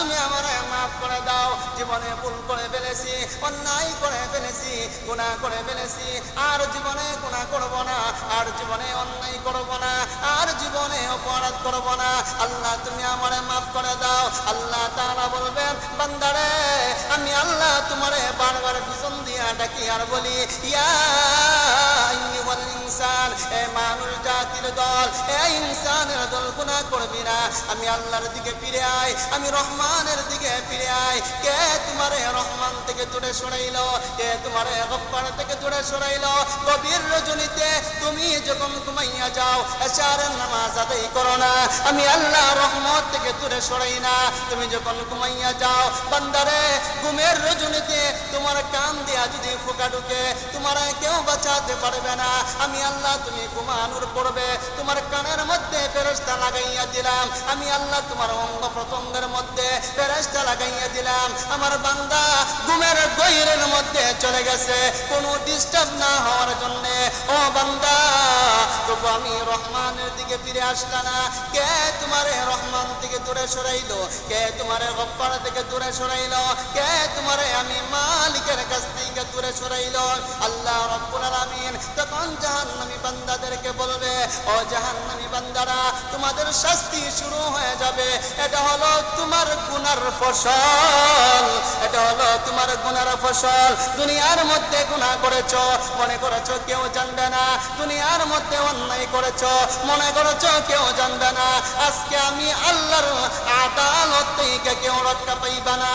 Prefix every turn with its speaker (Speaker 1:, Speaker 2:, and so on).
Speaker 1: তুমি আমার মাফ করে দাও। জীবনে ভুল করে ফেলেছি, অন্যায় করে ফেলেছি, গুনাহ করে ফেলেছি। আর জীবনে গুনাহ করব না, আর জীবনে অন্যায় করব না, আর জীবনে অপরাধ করব না। আল্লাহ, তুমি আমারে মাফ করে দাও। আল্লাহ তারা বলবেন, বান্দারে, আমি আল্লাহ তোমারে বারবার পিছন দিয়া ডাকি আর বলি, ইয়া ইনসান, এ মানুষ জাতির দল, এ ইনসানের দল গুনাহ করবি না। আমি আল্লাহর দিকে ফিরে আয়, আমি রহমানের দিকে ফিরে আয়। কে তোমারে রহমান থেকে দূরে সরাইলো? কে তোমারে গফফার থেকে দূরে সরাইলো? গভীর রজনীতে তুমি যখন ঘুমাইয়া যাও, এশারের নামাজ আদায় করো না। আমি আল্লাহ রহমত থেকে দূরে সরাই না। তুমি যখন ঘুমাইয়া যাও, বান্দারে, ঘুমের রজনীতে তোমার কান দিয়া যদি ফোকা ঢুকে, তোমার কেউ বাঁচাতে পারবে না। আমি আল্লাহ, তুমি ঘুমানোর পড়বে তোমার কানের মধ্যে ফেরস্তা লাগাইয়া দিলাম। আমি আল্লাহ, তোমার অঙ্গ প্রত্যঙ্গের মধ্যে ফেরস্তা লাগাইয়া দিলাম। আমার বান্দা ঘুমের গহিরের মধ্যে চলে গেছে। কোনো ডিস্টার্ব না হওয়ার জন্য। ও বান্দা তবু আমি রহমানের দিকে ফিরে আসলা না। কে তোমারে রহমান থেকে দূরে সরাইলো? কে তোমারে গপ্পার থেকে দূরে সরাইলো? কে তোমারে আমি মালিকের কাছ থেকে দূরে সরাইল? আল্লাহ রব্বুল আলামিন তখন জাহান্নামী বান্দাদেরকে বলবে, ও জাহান্নামী বান্দারা, তোমাদের শুরু হয়ে যাবে? এটা হলো তোমার গুনার ফসল। এটা হলো তোমার গুনার ফসল। দুনিয়ার মধ্যে গুণা করেছ, মনে করেছ কেউ জানবে না। দুনিয়ার মধ্যে অন্যায় করেছ, মনে করেছ কেউ জানবে না। আজকে আমি আল্লাহর আদালত থেকে কেউ রক্ষা পাইবা না।